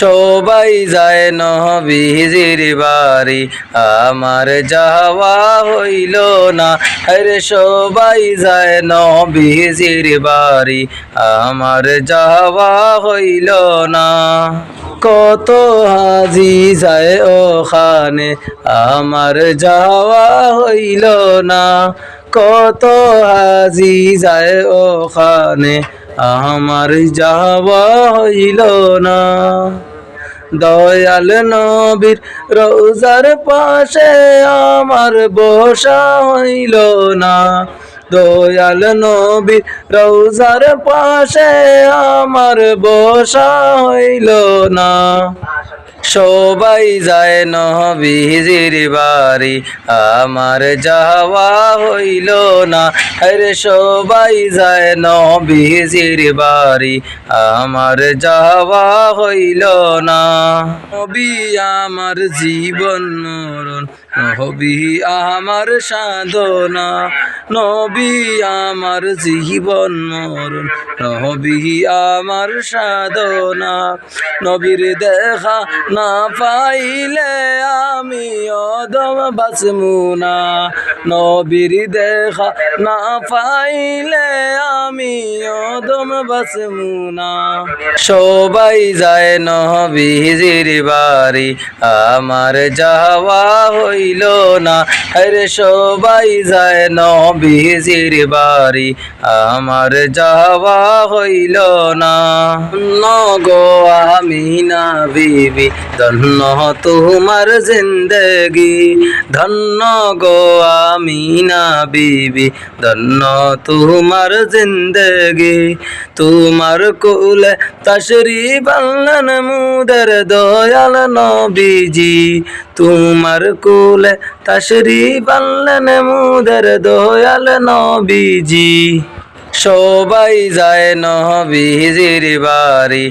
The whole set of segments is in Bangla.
সবাই যায় নবীজির বাড়ি। আমার যাওয়া হইল না, আরে সবাই যায় নবীজির বাড়ি। আমার যাওয়া হইল না। কত হাজি যায় ওখানে, আমার যাওয়া হইল না। কত হাজি যায় ওখানে আমার যাওয়া হইল না। দয়াল নবীর রোজার পাশে আমার বসা হইল না। দয়াল নবীর রোজার পাশে আমার বসা হইল না। সবাই যায় নবীজির বাড়ি। আমার যাওয়া হইল না, আরে সবাই যায় নবীজির বাড়ি। আমার যাওয়া হইল না। নবী আমার জীবন মরণ, নবী আমার সাধনা। নবী আমার জীবন মরণ, নবী আমার সাধনা। নবীর দেখা না পাইলে আমি অদম বাসমুনা নবীর দেখা না পাইলে আমি অদম বাসমুনা সবাই যায় নবীজির বাড়ি, আমার যাওয়া হইল না। আরে সবাই যায় নবীজির বাড়ি, আমার যাওয়া হইল না। নগো আমি না বিবি ধন্য তোমার জিন্দগি, ধন্য গো আমি না বিবি, ধন্য তোমার জিন্দগি, তোমার কুলে তশরি বল্লন মুদর দয়াল নবীজি, তোমার কুলে তশরি বল্লন মুদর দয়াল নবীজি। সবাই যায় নবীজির বাড়ি।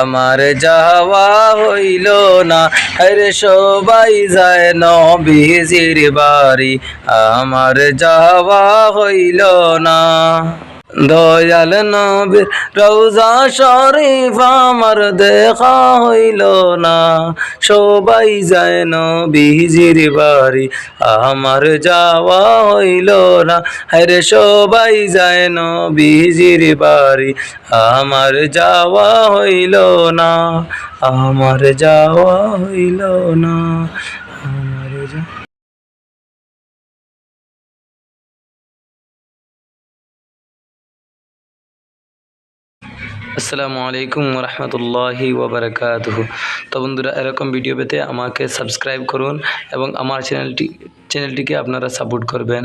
আমার যাওয়া হইল না, আরে সবাই যায় নবীজির বাড়ি। আমার যাওয়া হইল না। দয়াল নবীর রৌজা শরীফ আমার দেখা হইল না। সবাই যায় নবীজির বাড়ি, আমার যাওয়া হইল না। হরে সবাই যায় নবীজির বাড়ি, আমার যাওয়া হইল না। আমার যাওয়া হইল না। আমার আসসালামু আলাইকুম রহমতুল্লাহি ওবরাকাত তো বন্ধুরা, এরকম ভিডিও পেতে আমাকে সাবস্ক্রাইব করুন এবং আমার চ্যানেলটি চ্যানেলটিকে আপনারা সাপোর্ট করবেন।